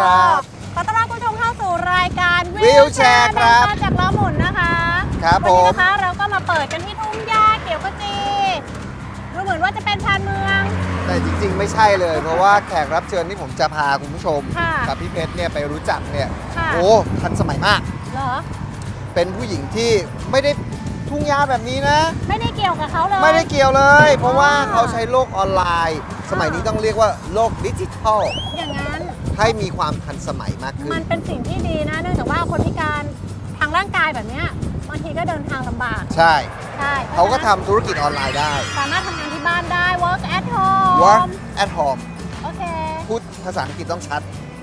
ครับพี่เพชรโจครับขอต้อนรับคุณผู้ชมเข้าสู่รายการ Wheelchair ครับเดินทางจากล้อหมุนนะคะครับวันนี้ผมนะคะเราก็มาเปิดกันที่ทุ่งหญ้าเขียวขจีดูเหมือนว่าจะเป็นชานเมือง แต่จริงๆ ไม่ใช่เลย เพราะว่าแขกรับเชิญที่ผมจะพาคุณผู้ชม ค่ะกับพี่เพชรเนี่ยไปรู้จักเนี่ยค่ะ โอ้ทันสมัยมาก เหรอ เป็นผู้หญิงที่ไม่ได้ทุ่งยาแบบนี้นะ ไม่ได้เกี่ยวกับเขาเลย ไม่ได้เกี่ยวเลย เพราะว่าอ๋อเขาใช้โลกออนไลน์ สมัยนี้ต้องเรียกว่าโลกดิจิทัล อย่างนั้น ให้มีความทันสมัยมากขึ้มันนเป็นสิ่งที่ดีนะเนื่องจากว่าคนพิการทางร่างกายแบบเนี้ยบางทีก็เดินทางลำบากใช่ ใช่เขาก็ทำธุรกิจออนไลน์ได้ สามารถทำงานที่บ้านได้ work at home work at home โอเค พูดภาษาอังกฤษต้องชัด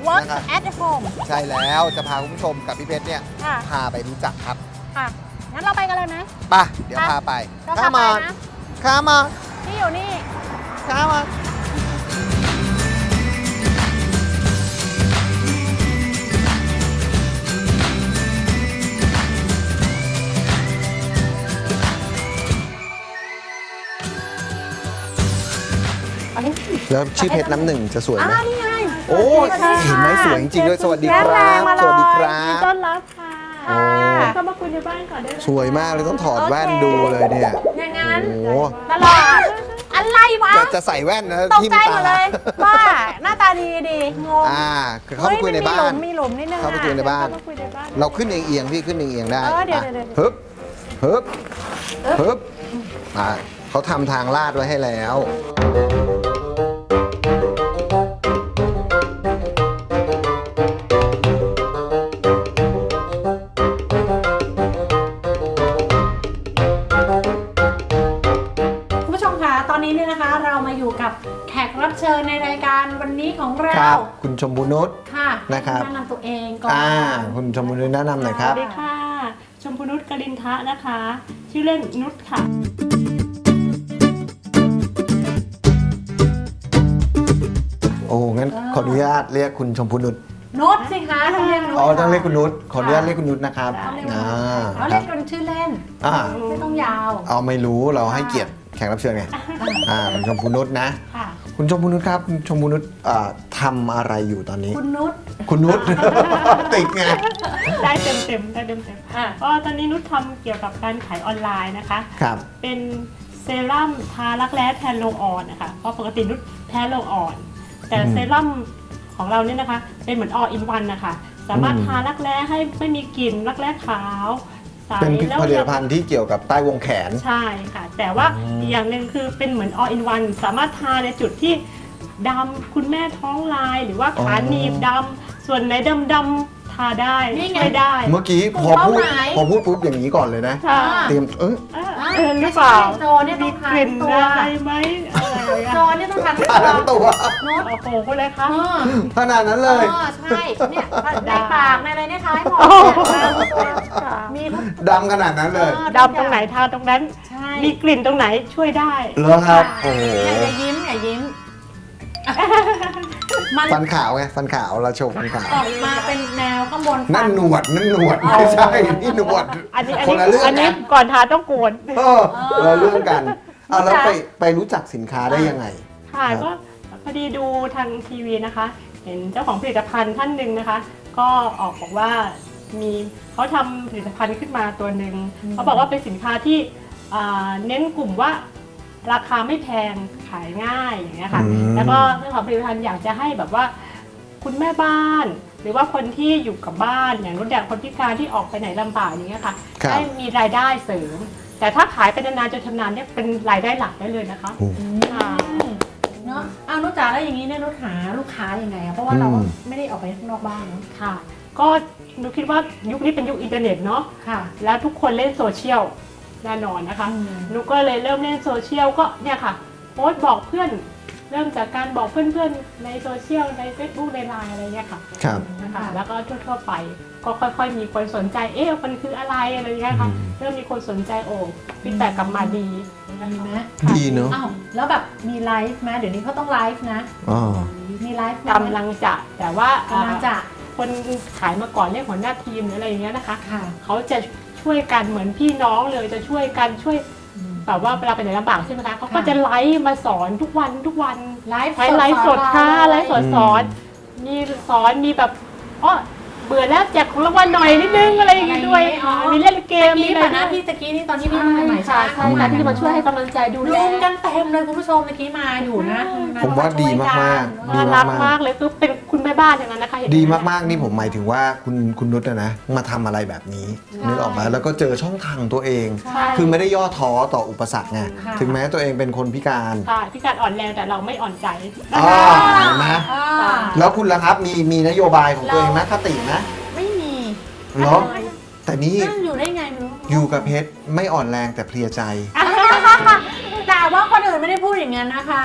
work นะครับ at home ใช่แล้วจะพาคุณผู้ชมกับพี่เพชรเนี่ยค่ะพาไปรู้จักครับค่ะงั้นเราไปกันเลยไหม ไปเดี๋ยวไปพาไปเราข้าพาไปมานะข้ามาที่อยู่นี่ ข้ามา แล้วชื่อเพชรน้ำหนึ่งจะสวยอ่าไหมนี่ไงโอ้ยสวัสดีค่ะเห็นไหมสวยจริงๆด้วยสวัสดีคแรรังบ มาเลยสวัสดีครัยินดีบต้อนรับค่ะโอ้ เข้ามาคุยในบ้านก่อนได้ไหมสวยมากเลยต้องถอดแว่นดูเลยเนี่ยอย่างนั้นโอ้โหตลอดอะไรวะจะจะใส่แว่นนะตกทิ่มใจหมตาดเลยว่าหน้าตาดีดีงงอ่าคือเข้าไปคุยในบ้าน เฮ้ยมัมีหลุมมีหลุมนิดนึงเข้าไปคุยในอะบ้าน เข้ามาคุยในบ้าน เราขึ้นเอียงๆพี่ขึ้นเอียงๆได้เออเดี๋ยวอะเดี๋ยวฮึบฮึบฮึบอ่าเขาทำทางลาดไว้ให้แล้วคุ ของเราครับ คุณชมพูนุช ค่ะนะครับ แนะนำตัวเองก่อนอ่า คุณชมพูนุชแนะนำหน่อยคสรับ วัสดีค่ะ ชมพูนุชกลินทะนะคะ ชื่อเล่นนุชค่ะ โอ้งั้นขออนุญาตเรียกคุณชมพูนุชนุชสิคะต้องเรียกนุชอ๋อต้องเรียกคุณนุชขออนุญาตเรียกคุณนุชนะครับต้องเรียกอ่าเขาคเรีรัยบกกันชื่อเล่น อ่าไม่ต้องยาว เอาไม่รู้เราให้เกียรติแขกรับเชิญไงอ่าคุณชมพูนุชนะ ค่ะ คุณชมพูนุชครับคุณชมพูนุชอ่าทำอะไรอยู่ตอนนี้ คุณนุช คุณนุช ติดไง ได้เต็มเต็มๆได้เต็มเต็มอะๆก็ตอนนี้นุชทำเกี่ยวกับการขายออนไลน์นะคะ ครับ เป็นเซรั่มทารักแร้แทนโลออนนะคะเพราะปกตินุชแพ้โลออน แต่อืมเซรั่มของเราเนี่ยนะคะ เป็นเหมือนออินวันนะคะ สามารถอืม ทารักแร้ให้ไม่มีกลิ่นรักแร้ขาวใส เป็นแล้วผลิตยังภัณฑ์ที่เกี่ยวกับใต้วงแขน ใช่ค่ะ แต่ว่าอืมอีกอย่างหนึ่งคือเป็นเหมือน all in one สามารถทาในจุดที่ดำคุณแม่ท้องลาย หรือว่าขาหนีบดำส่วนไหนดำดำๆ ทาได้นี่ไง ช่วยได้เมื่อกี้กลุ่พมอพูดเป้าหมาย พอพูดปุ๊บอย่างนี้ก่อนเลยนะ ค่ะเตรียมเออเอออะเออหรือเปล่าโจเนี่ยต้มีองทากลิ่นตัวได้ไหมอะไรอย่างเงี้ยโจเนี่ยต้องทานทาทั้งตัวนุชโอ้โหพูดเลยคะเออขนาดนั้นเลยเออใช่เนี่ยในปากในอะไรเนี่ยท้ายหมดโอ้เนี่ยค่ะมีทุกดำขนาดนั้นเลยเออดำตรงไหนทาตรงนั้น ใช่มีกลิ่นตรงไหนช่วยได้ เหรอครับ โอ้โหเนี่ยอย่ายิ้มอย่ายิ้ม มันฟันขาวไงฟันขาวเราโชว์ฟันขาวออกมาเป็นแนวข้างบนฟันั่นหนวดนั่นหนวดอ๋อไม่ใช่นี่หนวดอันนี้อันคนนี้ละเรื่องอันนี้กันก่อนทาต้องโกนเออเราเรื่องกันอะแล้วไปไปรู้จักสินค้าได้ยังไง ค่ะครับก็พอดีดูทางทีวีนะคะ เห็นเจ้าของผลิตภัณฑ์ท่านหนึ่งนะคะ ก็ออกบอกว่ามีเขาทำผลิตภัณฑ์ขึ้นมาตัวหนึ่งเขาบอกว่าเป็นสินค้าที่อ่าเน้นกลุ่มว่า ราคาไม่แพงขายง่ายอย่างเงี้ยค่ะ อืม แล้วก็เจ้าของผลิตภัณฑ์อยากจะให้แบบว่า คุณแม่บ้าน หรือว่าคนที่อยู่กับบ้านอย่างรุ่นอย่างคนพิการที่ออกไปไหนลำบากอย่างเงี้ยค่ะครับ ได้มีรายได้เสริม แต่ถ้าขายไปนานๆจนชำนาญเนี่ยเป็นรายได้หลักได้เลยนะคะโอ้ ค่ะเนาะอ้าวนุชจ๋าแล้วอย่างนี้เนี่ยนุชหาลูกค้ายังไงอะเพราะว่าเราก็ไม่ได้ออกไปข้างนอกบ้านเนาะค่ะ ก็หนูคิดว่ายุคนี้เป็นยุคอินเทอร์เน็ตเนาะ ค่ะ แล้วทุกคนเล่นโซเชียล แน่นอนนะคะอืมหนูก็เลยเริ่มเล่นโซเชียลก็เนี่ยค่ะโพสต์บอกเพื่อน เริ่มจากการบอกเพื่อนๆในโซเชียลใน Facebook ในไลน์อะไรเงี้ยค่ะครับนะคะแล้วก็ทั่วๆไปก็ค่อยๆ มีคนสนใจเอ๊ะมันคืออะไรอะไรเงี้ยค่ะอืมเริ่มมีคนสนใจโอ้ฟีดแบ็กกลับมาดีดีไหมดีเนาะอ้าวแล้วแบบมีไลฟ์ไหมเดี๋ยวนี้เขาต้องไลฟ์นะอ๋อมีไลฟ์ไหมกำลังจะแต่ว่ากำลังจะคนขายมาก่อนเรียกหัวหน้าทีมหรืออะไรอย่างเงี้ยนะคะค่ะเขาจะ ช่วยกันเหมือนพี่น้องเลยจะช่วยกันช่วยอืมแบบว่าเวลาไปไหนลำบากใช่ไหมคะเขาก็ค่ะจะไลฟ์มาสอนทุกวันทุกวันไลฟ์ใช้ไลฟ์สดค่ะไลฟ์สดสอนมีสอนมีแบบอ๋อ เบื่อแล้วแจกของรางวัลหน่อยนิดนึงอะไรอย่างเงี้ยด้วยมีเล่นเกมมีมีอะไรป่ะนะพี่ตะกี้นี่ตอนที่พี่มาใหม่ๆใช่ใช่ค่ะที่จะมาช่วยให้กำลังใจดูรแลวมกันเต็มเลยคุณผู้ชมเมื่อกี้มาอยู่นะผมว่าดีมากๆน่ารักมากเลยคือเป็นคุณแม่บ้านอย่างนั้นนะคะเห็นไหดีมากๆนี่ผมหมายถึงว่าคุณคุณนุชนะนะ มาทำอะไรแบบนี้นึกออกไหมแล้วก็เจอช่องทางของตัวเอง ใช่ คือไม่ได้ย่อท้อต่ออุปสรรคไงค่ะ ถึงแม้ตัวเองเป็นคนพิการใช่พี่การอ่อนแรงแต่เราไม่อ่อนใจ อ๋อเห็นไหมอ่าแล้วคุณล่ะครับมีมีนโยบายของตัวเองไหมคตินะไม่มี เหรอ แต่นี่นั่งอยู่ได้ไงไม่รู้อยู่กับเพชรไม่อ่อนแรงแต่เพลียใจ แต่ว่าคนอื่นไม่ได้พูดอย่างนั้นนะคะ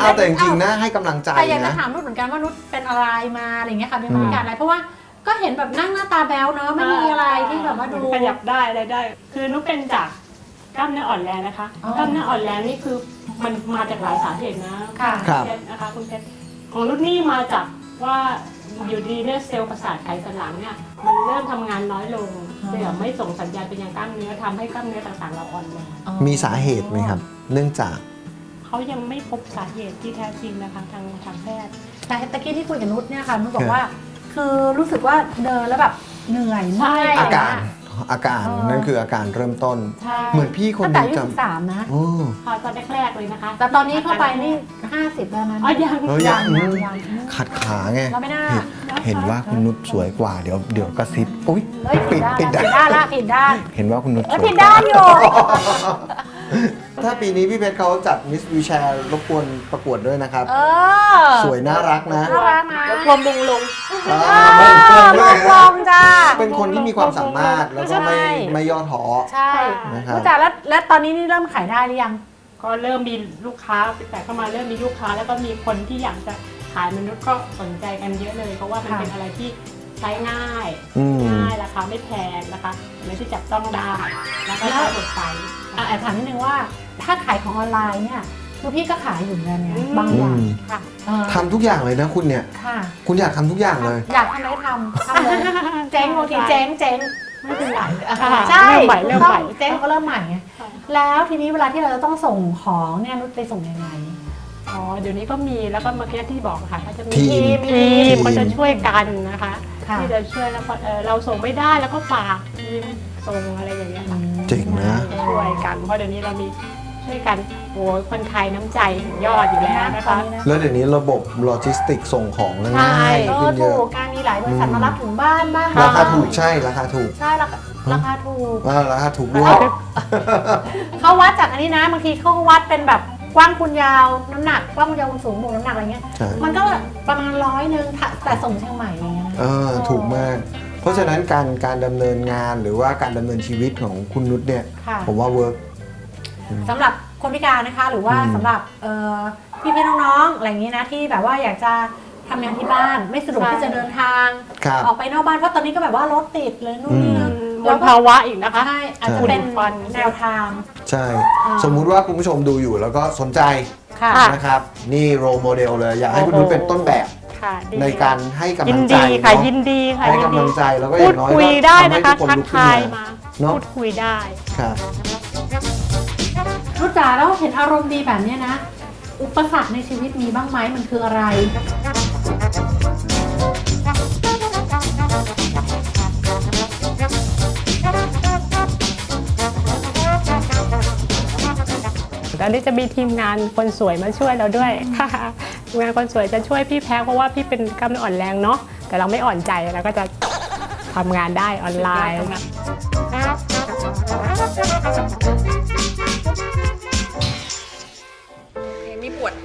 เอาแต่จริงๆนะให้กำลังใจแต่อยากจะนะ ถามนุชเหมือนกันว่านุชเป็นอะไรมาอะไรอย่างเงี้ยค่ะเป็นคนพิการอะไรเพราะว่าก็เห็นแบบนั่งหน้าตาแบ๊วเนาะไม่มีอะไรที่แบบว่าดู ขยับได้อะไรได้ คือนุกเป็นจากกล้ามเนื้ออ่อนแรงนะคะอ๋อกล้ามเนื้ออ่อนแรงนี่คือมันมาจากหลายสาเหตุนะค่ะ ครับ ณเพชนะคะคุณเพชรของนุชนี่มาจากว่า อยู่ดีเนี่ยเซลล์ประสาทไขสันหลังเนี่ยมันเริ่มทำงานน้อยลงอ๋อเสื่อมไม่ส่งสัญญาณไปยังกล้ามเนื้อทำให้กล้ามเนื้อต่างๆ เราอ่อนแรงมีสาเหตุไหมครับ เนื่องจาก เขายังไม่พบสาเหตุที่แท้จริงนะคะทางทางแพทย์ แต่ตะกี้ที่คุยกับนุชเนี่ยค่ะนุชบอกว่า คือรู้สึกว่าเดินแล้วแบบเหนื่อยเมื่อยอาการะ อาการอ๋อนั่นคืออาการเริ่มต้น ใช่เหมือนพี่คนตั้งหแต่นึงอายุจสิบสามนะำโอ้ค่ะตอนแรกๆเลยนะคะแต่ตอนนี้เข้าไปนี่ห้าสิบแล้วนะอ๋อยังเออยัง ยังยัง ขัดขาไงเราไม่น่า เห็นเห็นว่าคุณนุชสวยกว่าเดี๋ยวเดี๋ยวกระซิบอุ้ยเฮ้ยผิปิดดด้านปิดละได้ผิดด้านละผิดด้าน เห็นว่าคุณนุชสเอ้วยยผิดกว่าด้านอยู่ ถ้าปีนี้พี่เพชรเขาจัดมิสวิวแชร์รบกวนประกวดด้วยนะครับ เออสวยน่ารักนะน่ารักนะรวมวงลงอ่าเอไม่เกินอด้วยลองจ้า เป็นคนที่มีความสามารถแล้วก็ไม่ใช่ ไม่ย่อท้อ ใช่นะครับ รู้จักแล้วแล้วตอนนี้นี่เริ่มขายได้หรือยัง ก็เริ่มมีลูกค้าแต่เข้ามาเริ่มมีลูกค้า แล้วก็มีคนที่อยากจะขายมนุษย์ก็สนใจกันเยอะเลย เพราะว่ามันค่ะ เป็นอะไรที่ใช้ง่ายอืม ง่ายราคาไม่แพงนะคะอะไรที่จับต้องได้แล้วก็ใช้หมดไปอะแอบถามนิดนึงว่า ถ้าขายของออนไลน์เนี่ยคือพี่ก็ขายอยู่เหมือนกันไงอืมบางอย่างอืมค่ะเออทำทุกอย่างเลยนะคุณเนี่ย ค่ะคุณอยากทำทุกอย่างเลย อยากทำอะไรก็ทำทำเลยเจ๊งบางทีเจ๊งเจ๊งไม่เป็นไรใช่เริ่มใหม่เริ่มใหม่ ต้องเจ๊งก็เริ่มใหม่ไงค่ะแล้วทีนี้เวลาที่เราจะต้องส่งของเนี่ยนุชไปส่งยังไง อ๋อเดี๋ยวนี้ก็มีแล้วก็เมื่อกี้ที่บอกค่ะก็จะมีทีมทีทีมม ก็จะช่วยกันนะคะ ค่ะ ที่จะช่วยแล้วก็เอ่อเราส่งไม่ได้แล้วก็ฝากทีมส่งอะไรอย่างเงี้ยค่ะเจ๋งนะ ช่วยกันเพราะเดี๋ยวนี้เรามี ช่วยกันโอ้ยคนไทยน้ำใจสุดยอดอยู่แล้วนะคะ แล้วเดี๋ยวนี้ระบบโลจิสติกส่งของก็ใช่ง่ายเอขึ้อนเยถูอะ กการมีหลายบริษัทมารับถึงบ้านบ้างราคาถูกใช่ราคาถูกใช่ราคาราคาถูก อ่าราคาถูกด้วย เขาวัดจากอันนี้นะบางทีเขาก็วัดเป็นแบบกว้างคูณยาวน้ำหนักกว้างคูณยาวคูณสูงบวกน้ำหนักอะไรเงี้ย ใช่ มันก็ประมาณร้อยหนึ่งถ้าแต่ส่งเชียงใหม่อะไรเงี้ยนะ เออถูกมาก เพราะฉะนั้นการการดำเนินงานหรือว่าการดำเนินชีวิตของคุณนุชเนี่ย ค่ะ ผมว่าเวิร์ก สำหรับคนพิการนะคะ หรือว่าอืม สำหรับเอ่อพี่ๆน้องๆอะไรอย่างนี้นะที่แบบว่าอยากจะทำงานที่บ้านไม่สะดวกใช่ ที่จะเดินทาง ครับ ออกไปนอกบ้านเพราะตอนนี้ก็แบบว่ารถติดเลยนู่นนี่นั่นมลภาวะอีกนะคะ ใช่อาจจะเป็นฟัน แนวทาง ใช่ อ่า สมมุติว่าคุณผู้ชมดูอยู่แล้วก็สนใจค่ะค่ะ นะครับ นี่โรโมเดลเลย อยากให้คุณนุชเป็นต้นแบบค่ะดีในการให้กำยิลันงใจดีค่ะ เนอะยินดีค่ะให้ยินกำดีลังใจแล้วก็อพูดย่างน้อยคุยก็ได้ทำให้นะคะ ทุกคนทักลุกขึ้นทายมามาเนอะพูดคุยได้ ครับรู้ จ๋าแล้วเห็นอารมณ์ดีแบบเนี้ยนะ อุปสรรคในชีวิตมีบ้างไหมมันคืออะไร ตอนนี้จะมีทีมงานคนสวยมาช่วยเราด้วยทีมงานคนสวยจะช่วยพี่แพ้เพราะว่าพี่เป็นกล้ามเนื้ออ่อนแรงเนาะแต่เราไม่อ่อนใจเราก็จะทำงานได้ออนไลน์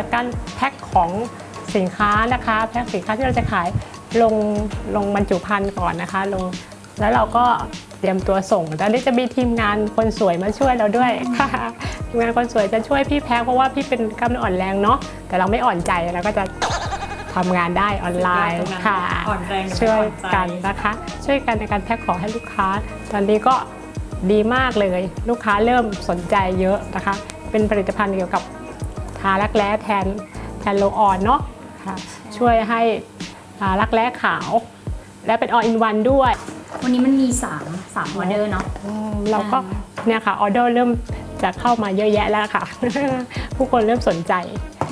จากการแพ็คของสินค้านะคะแพ็คสินค้าที่เราจะขายลงลงบรรจุภัณฑ์ก่อนนะคะลงแล้วเราก็เตรียมตัวส่งตอนนี้จะมีทีมงานคนสวยมาช่วยเราด้วยค่ะทีมงานคนสวยจะช่วยพี่แพ็คเพราะว่าพี่เป็นกล้ามเนื้ออ่อนแรงเนาะแต่เราไม่อ่อนใจเราก็จะทำงานได้ออนไลน์ค่ะอ่อนแรงแต่ไม่ช่วยอ่อนใจกันนะคะ ช่วยกันในการแพ็คของให้ลูกค้า ตอนนี้ก็ดีมากเลย ลูกค้าเริ่มสนใจเยอะนะคะ เป็นผลิตภัณฑ์เกี่ยวกับ ทารักแร้แทนแทนโลออนเนาะค่ะช่วยให้อ่ารักแร้ขาว และเป็นออินวันด้วย วันนี้มันมี3 3ออเดอร์เนาะอืมเราก็เนี่ยค่ะออเดอร์เริ่มจะเข้ามาเยอะแยะแล้วค่ะ ผู้คนเริ่มสนใจ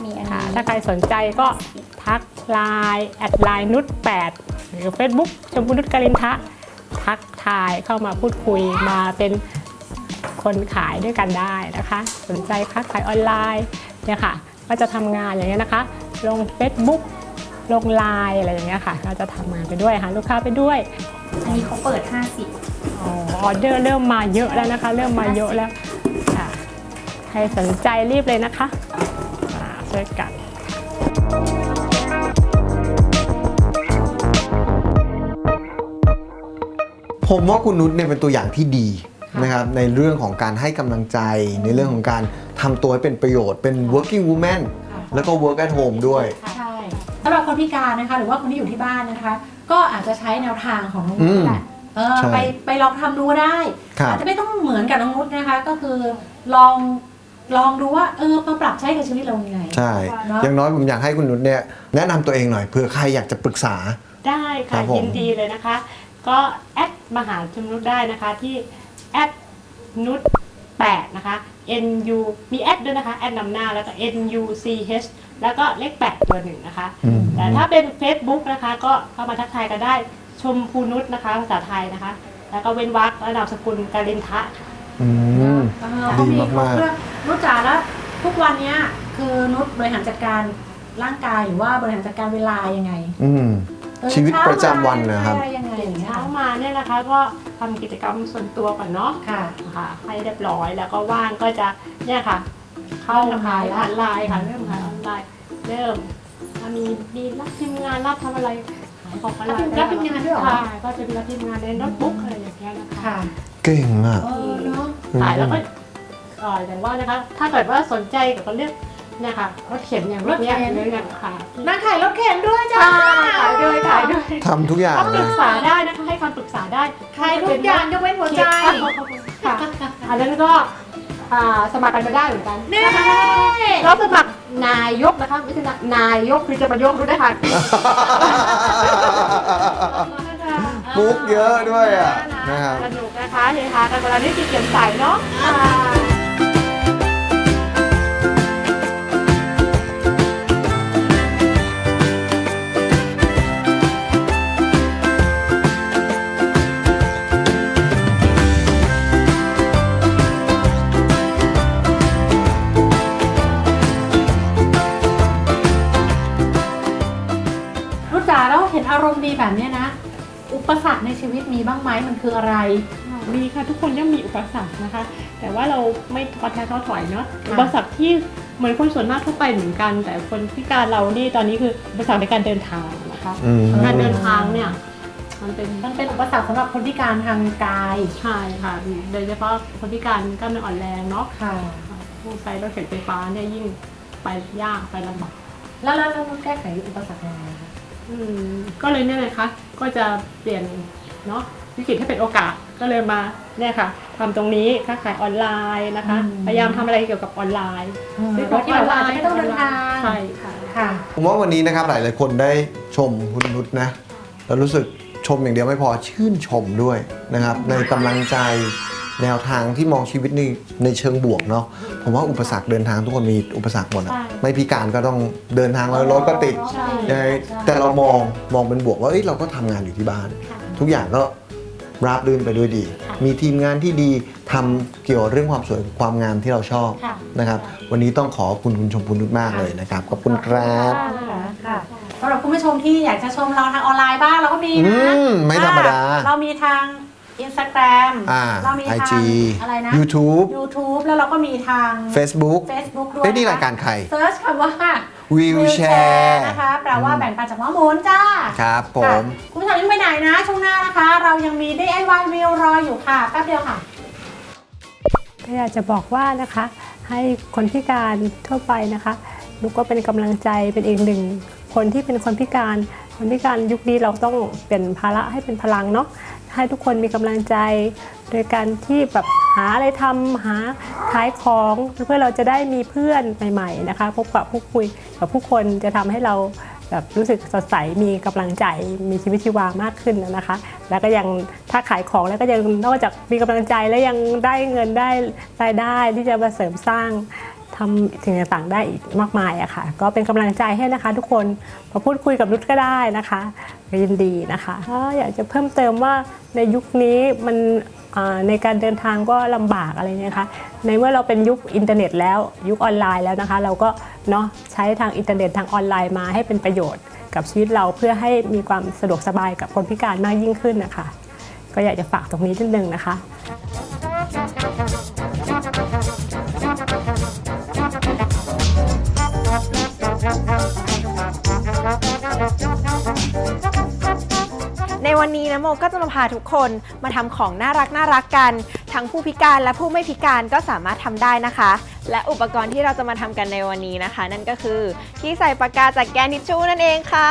มีอันค่ะนี้ถ้าใครสนใจก็ทักไลน์แอดไลน์นุช8หรือ Facebook ชมพูนุชกรินทะทักทายเข้ามาพูดคุยมาเป็นคนขายด้วยกันได้นะคะ สนใจค้าขายออนไลน์ เนี่ยค่ะก็จะทำงานอย่างเงี้ยนะคะ ลง Facebook ลงไลน์อะไรอย่างเงี้ยค่ะก็จะทำงานไปด้วยหาลูกค้าไปด้วย อันนี้เขาเปิดอ๋อออเดอร์เริ่มมาเยอะแล้วนะคะ เริ่มมาเยอะแล้วค่ะใครสนใจรีบเลยนะคะอ่าช่วยกันผมว่าคุณนุชเนี่ยเป็นตัวอย่างที่ดี นะครับในเรื่องของการให้กำลังใจ ในเรื่องของการทำตัวให้เป็นประโยชน์เป็น working woman แล้วก็ work at home ด้วย ใช่สำหรับคนพิการนะคะ หรือว่าคนที่อยู่ที่บ้านนะคะ ก็อาจจะใช้แนวทางของน้องนุชแหละเออใช่ไปไปลองทำดูก็ได้ ครับอาจจะไม่ต้องเหมือนกับน้องนุชนะคะ ก็คือลองลองดูว่าเออมาปรับใช้กับชีวิตเรายังไง ใช่ เนอะ อย่างน้อยผมอยากให้คุณนุชเนี่ยแนะนำตัวเองหน่อยเผื่อใครอยากจะปรึกษา ได้ครัค่ะบผม ยินดีเลยนะคะ ก็แอดมาหาชุมนุชได้นะคะที่ แอดนุช8นะคะ NU มีแอดด้วยนะคะ แอดนำหน้าแล้วก็ NUCH แล้วก็เลข8ตัวหนึ่งนะคะ อืม แต่ถ้าเป็น Facebook นะคะ ก็เข้ามาทักทายกันได้ชมพูนุชนะคะ ภาษาไทยนะคะ แล้วก็เว้นวรรคและนามสกุลการินทะค่ะอืม เออเขามีดีมากๆ เครื่องนุชจ๋าแล้วทุกวันเนี้ยคือนุชบริหารจัดการร่างกายหรือว่าบริหารจัดการเวลายังไง อืมเออ ชีวิตประจำวันนะครับอะไรยังไงอย่างเงี้ยเช้ามาเนี่ยนะคะ ก็ทำกิจกรรมส่วนตัวก่อนเนาะค่ะ ค่ะ ให้เรียบร้อยแล้วก็ว่างก็จะเนี่ยค่ะ เข้าขายออนไลน์ค่ะเริ่มขายออนไลน์เริ่มมีมีรับทีมงานรับทำอะไรขายของออนไลน์รับทีมงานด้วยเหรอ ค่ะก็จะมีรับทีมงานในโน้ตบุ๊กอะไรอย่างเงี้ยนะคะ ค่ะเก่งอะ เออเนาะ ขายแล้วก็เอ่ออย่างว่านะคะ ถ้าเกิดว่าสนใจเกี่ยวกับเรื่อง เนี่ยค่ะรถเข็นอย่างรถเนี้ยรถเข็นหรืออย่างค่ะนั่งขายรถเข็นด้วยจ้าขายด้วยขายด้วยทำทุกอย่างต้องปเลรึยกษาได้นะคะให้คำปรึกษาได้ขายทุกอย่างยกเว้นหัวใจค่ะอันนั้นก็อ่าสมัครกันมาได้เหมือนกันนี่เราสมัครนายกนะคะไม่ใช่นะนายกคือจะมายกรู้ได้ค่ะมุกเยอะด้วยอะนะครับสนุกนะคะเฮฮากันเวลานี้กินเกียมใสเนาะ มณ์ดีแบบเนี้ยนะ อุปสรรคในชีวิตมีบ้างไหมมันคืออะไร มีค่ะทุกคนย่อมมีอุปสรรคนะคะ แต่ว่าเราไม่ท้อแท้ท้อถอยเนาะค่ะอุปสรรคที่เหมือนคนส่วนมากทั่วไปเหมือนกัน แต่คนพิการเรานี่ตอนนี้คืออุปสรรคในการเดินทางนะคะอืม การเดินทางเนี่ย มันเป็นมันเป็นอุปสรรคสำหรับคนพิการทางกายใช่ค่ะโดยเฉพาะคนพิการกล้ามเนื้ออ่อนแรงเนาะค่ะ ผู้ใช้รถเข็นไฟฟ้าเนี่ยยิ่งไปยากไปลำบาก แล้วแล้วแล้วนุชแก้ไขอุปสรรคยังไงคะ อืมก็เลยเนี่ยนะคะ ก็จะเปลี่ยนเนาะวิกฤตให้เป็นโอกาสก็เลยมาเนี่ยค่ะทำตรงนี้ค้าขายออนไลน์นะคะพยายามทำอะไรเกี่ยวกับออนไลน์โดยที่แบบว่าอาจจะไม่ต้องเดินทางใช่ค่ะคค่ะ ผมว่าวันนี้นะครับหลายๆคนได้ชมคุณนุชนะ แล้วรู้สึกชมอย่างเดียวไม่พอชื่นชมด้วยนะครับ ในกำลังใจ แนวทางที่มองชีวิตในในเชิงบวกเนาะผมว่าอุปสรรคเดินทางทุกคนมีอุปสรรคหมดอะใช่ ไม่พิการก็ต้องเดินทางแล้วรถก็ติดใช่ ยังไงแต่เรามองมองเป็นบวกว่าเอ้ยเราก็ทำงานอยู่ที่บ้านทุกอย่างก็ราบรื่นไปด้วยดีมีทีมงานที่ดีทำเกี่ยวกับเรื่องความสวยความงามที่เราชอบค่ะนะครับ วันนี้ต้องขอบคุณคุณชมพูนุชมากเลยนะครับ ขอบคุณครับ ค่ะสำหรับคุณผู้ชมที่อยากจะชมเราทางออนไลน์บ้างเราก็มีอืนะมไม่ธรรมดา อ่เรามีทาง Instagram อ่าเรามีทาง IG อะไรนะ YouTube YouTube แล้วเราก็มีทาง Facebook Facebook ด้วยเอ้ยนี่รายการใคร เซิร์ชคำว่า Wheelchair นะคะแปลว่าแบ่งปันจากหมอหมุนจ้าครับผม ค่ะคุณผู้ชมยังไปไหนนะ ช่วงหน้านะคะ เรายังมี DIY Wheel รออยู่ค่ะแป๊บเดียวค่ะ ก็อยากจะบอกว่านะคะให้คนพิการทั่วไปนะคะลูกก็เป็นกำลังใจเป็นอีกหนึ่งคนที่เป็นคนพิการ คนพิการยุคนี้เราต้องเปลี่ยนภาระให้เป็นพลังเนาะ ให้ทุกคนมีกำลังใจ โดยการที่แบบหาอะไรทำหาขายของเพื่อเราจะได้มีเพื่อนใหม่ ๆนะคะ พบกับผู้คุยกับผู้คนจะทำให้เราแบบรู้สึกสดใสมีกำลังใจมีชีวิตชีวามากขึ้นนะคะ แล้วก็ยังถ้าขายของแล้วก็ยังนอกจากมีกำลังใจแล้วยังได้เงินได้รายได้ที่จะมาเสริมสร้าง ทำสิ่งต่างๆได้อีกมากมายอะค่ะ ก็เป็นกำลังใจให้นะคะทุกคนมาพูดคุยกับนุชก็ได้นะคะยินดีนะคะก็อยากจะเพิ่มเติมว่าในยุคนี้มันในการเดินทางก็ลำบากอะไรเนี่ยคะในเมื่อเราเป็นยุคอินเทอร์เน็ตแล้วยุคออนไลน์แล้วนะคะ เราก็เนาะใช้ทางอินเทอร์เน็ตทางออนไลน์มาให้เป็นประโยชน์กับชีวิตเราเพื่อให้มีความสะดวกสบายกับคนพิการมากยิ่งขึ้นนะคะ ก็อยากจะฝากตรงนี้นิดนึงนะคะ วันนี้นะโมก็จะมาพาทุกคนมาทำของน่ารักน่ารักกัน ทั้งผู้พิการและผู้ไม่พิการก็สามารถทำได้นะคะ และอุปกรณ์ที่เราจะมาทำกันในวันนี้นะคะ นั่นก็คือที่ใส่ปากกาจากแกนทิชชู่นั่นเองค่ะ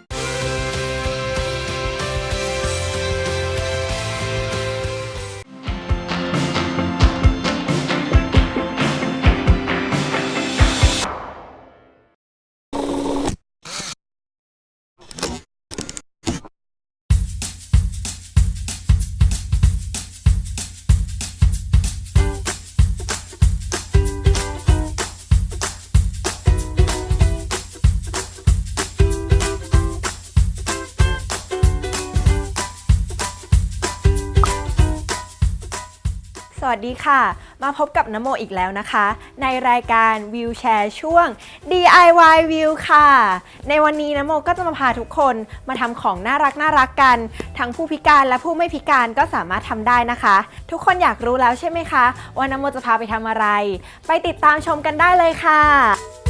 วัสดีค่ะ มาพบกับนโมอีกแล้วนะคะ ในรายการวิวแชร์ช่วง DIY วิวค่ะ ในวันนี้นโมก็จะมาพาทุกคนมาทำของน่ารักน่ารักกัน ทั้งผู้พิการและผู้ไม่พิการก็สามารถทำได้นะคะ ทุกคนอยากรู้แล้วใช่ไหมคะ ว่านโมจะพาไปทำอะไร ไปติดตามชมกันได้เลยค่ะ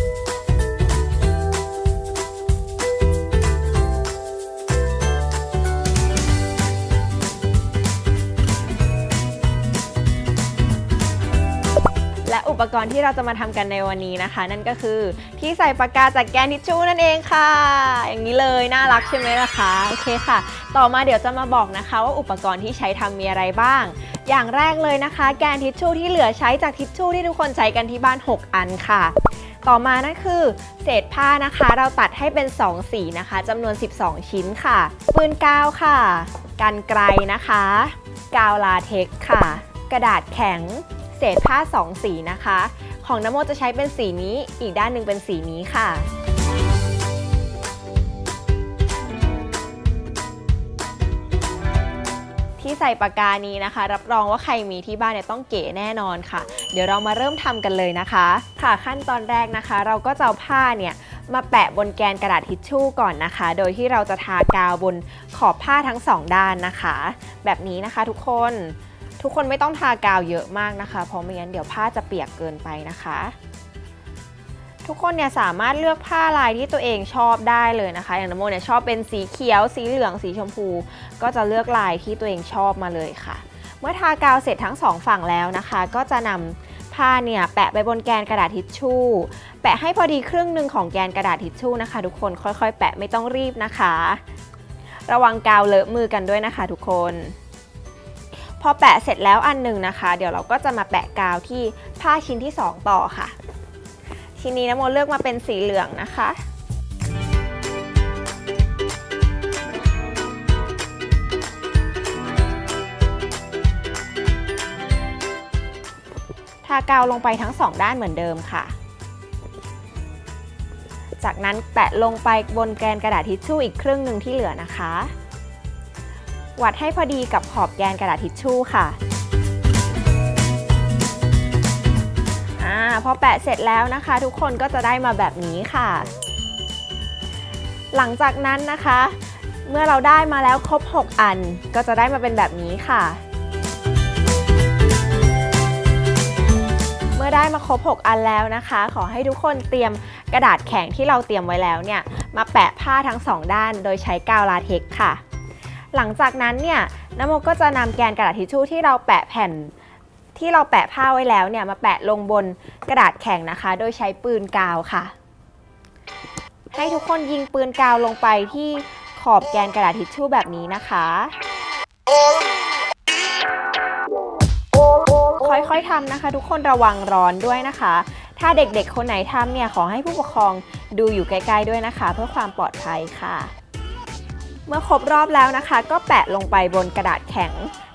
ปปกรณ์ที่เราจะมาทำกันในวันนี้นะคะ นั่นก็คือที่ใส่ปากกาจากแกนทิชชู่นั่นเองค่ะ อย่างนี้เลยน่ารักใช่ไหมล่ะคะโอเคค่ะ ต่อมาเดี๋ยวจะมาบอกนะคะ ว่าอุปกรณ์ที่ใช้ทำมีอะไรบ้าง อย่างแรกเลยนะคะ แกนทิชชู่ที่เหลือใช้จากทิชชู่ที่ทุกคนใช้กันที่บ้าน 6 อันค่ะต่อมานั่นคือเศษผ้านะคะ เราตัดให้เป็น 2 สีนะคะจำนวน 12 ชิ้นค่ะ ปืนกาวค่ะ กันไกลนะคะ กาวลาเท็กซ์ค่ะ กระดาษแข็ง เศษผ้า 2 สีนะคะ ของน้ำโมจะใช้เป็นสีนี้ อีกด้านหนึ่งเป็นสีนี้ค่ะที่ใส่ปากกานี้นะคะ รับรองว่าใครมีที่บ้านเนี่ยต้องเก๋แน่นอนค่ะ เดี๋ยวเรามาเริ่มทำกันเลยนะคะ ค่ะขั้นตอนแรกนะคะ เราก็จะเอาผ้าเนี่ยมาแปะบนแกนกระดาษทิชชู่ก่อนนะคะ โดยที่เราจะทากาวบนขอบผ้าทั้งสองด้านนะคะ แบบนี้นะคะทุกคน ทุกคนไม่ต้องทากาวเยอะมากนะคะ เพราะไม่งั้นเดี๋ยวผ้าจะเปียกเกินไปนะคะ ทุกคนเนี่ยสามารถเลือกผ้าลายที่ตัวเองชอบได้เลยนะคะ อย่างน้ำโมเนี่ยชอบเป็นสีเขียว สีเหลืองสีชมพู ก็จะเลือกลายที่ตัวเองชอบมาเลยค่ะ เมื่อทากาวเสร็จทั้งสองฝั่งแล้วนะคะ ก็จะนำผ้าเนี่ยแปะไปบนแกนกระดาษทิชชู่ แปะให้พอดีครึ่งหนึ่งของแกนกระดาษทิชชู่นะคะ ทุกคนค่อยๆ แปะไม่ต้องรีบนะคะ ระวังกาวเลอะมือกันด้วยนะคะ ทุกคน พอแปะเสร็จแล้วอันหนึ่งนะคะ เดี๋ยวเราก็จะมาแปะกาวที่ผ้าชิ้นที่ 2 ต่อค่ะ ชิ้นนี้นะโมเลือกมาเป็นสีเหลืองนะคะทากาวลงไปทั้งสองด้านเหมือนเดิมค่ะ จากนั้นแปะลงไปบนแกนกระดาษทิชชู่อีกครึ่งหนึ่งที่เหลือนะคะ วัดให้พอดีกับขอบแกนกระดาษทิชชู่ค่ะอ่าพอแปะเสร็จแล้วนะคะ ทุกคนก็จะได้มาแบบนี้ค่ะ หลังจากนั้นนะคะ เมื่อเราได้มาแล้วครบ 6 อันก็จะได้มาเป็นแบบนี้ค่ะ เมื่อได้มาครบ 6 อันแล้วนะคะ ขอให้ทุกคนเตรียมกระดาษแข็งที่เราเตรียมไว้แล้วเนี่ยมาแปะผ้าทั้ง2ด้านโดยใช้กาวลาเท็กค่ะ หลังจากนั้นเนี่ยน้ำโมก็จะนำแกนกระดาษทิชชู่ที่เราแปะแผ่นที่เราแปะผ้าไว้แล้วเนี่ยมาแปะลงบนกระดาษแข็งนะคะ โดยใช้ปืนกาวค่ะ ให้ทุกคนยิงปืนกาวลงไปที่ขอบแกนกระดาษทิชชู่แบบนี้นะคะ ค่อยๆทำนะคะ ทุกคนระวังร้อนด้วยนะคะ ถ้าเด็กๆคนไหนทำเนี่ยขอให้ผู้ปกครองดูอยู่ใกล้ๆด้วยนะคะ เพื่อความปลอดภัยค่ะ เมื่อครบรอบแล้วนะคะ ก็แปะลงไปบนกระดาษแข็ง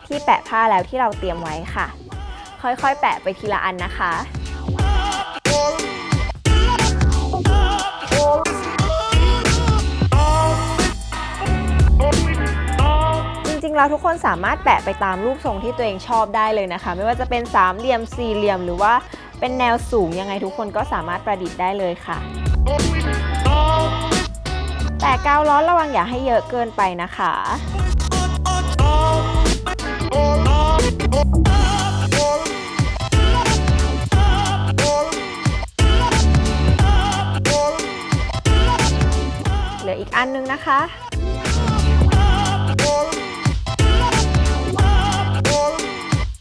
ที่แปะผ้าแล้วที่เราเตรียมไว้ค่ะ ค่อยๆ แปะไปทีละอันนะคะจริงๆแล้วทุกคนสามารถแปะไปตามรูปทรงที่ตัวเองชอบได้เลยนะคะ ไม่ว่าจะเป็นสามเหลี่ยมสี่เหลี่ยม หรือว่าเป็นแนวสูงยังไงทุกคนก็สามารถประดิษฐ์ได้เลยค่ะ แต่กาวร้อนระวังอย่าให้เยอะเกินไปนะคะ เหลืออีกอันนึงนะคะ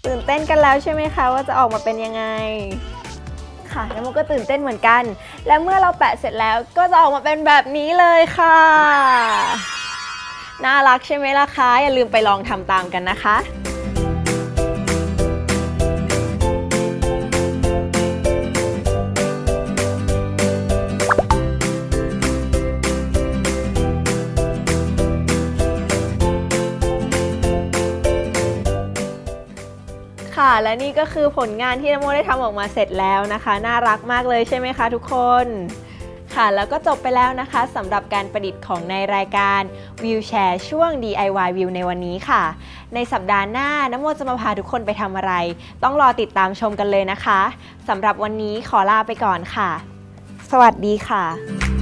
ตื่นเต้นกันแล้วใช่ไหมคะว่าจะออกมาเป็นยังไงค่ะแล้วมันก็ตื่นเต้นเหมือนกัน และเมื่อเราแปะเสร็จแล้วก็จะออกมาเป็นแบบนี้เลยค่ะ น่ารักใช่ไหมล่ะคะ อย่าลืมไปลองทำตามกันนะคะ และนี่ก็คือผลงานที่นโมได้ทำออกมาเสร็จแล้วนะคะ น่ารักมากเลยใช่ไหมคะทุกคนค่ะแล้วก็จบไปแล้วนะคะสำหรับการประดิษฐ์ของในรายการ Wheelchair ช่วง DIY View ในวันนี้ค่ะ ในสัปดาห์หน้านโมจะมาพาทุกคนไปทำอะไร ต้องรอติดตามชมกันเลยนะคะสำหรับวันนี้ขอลาไปก่อนค่ะ สวัสดีค่ะ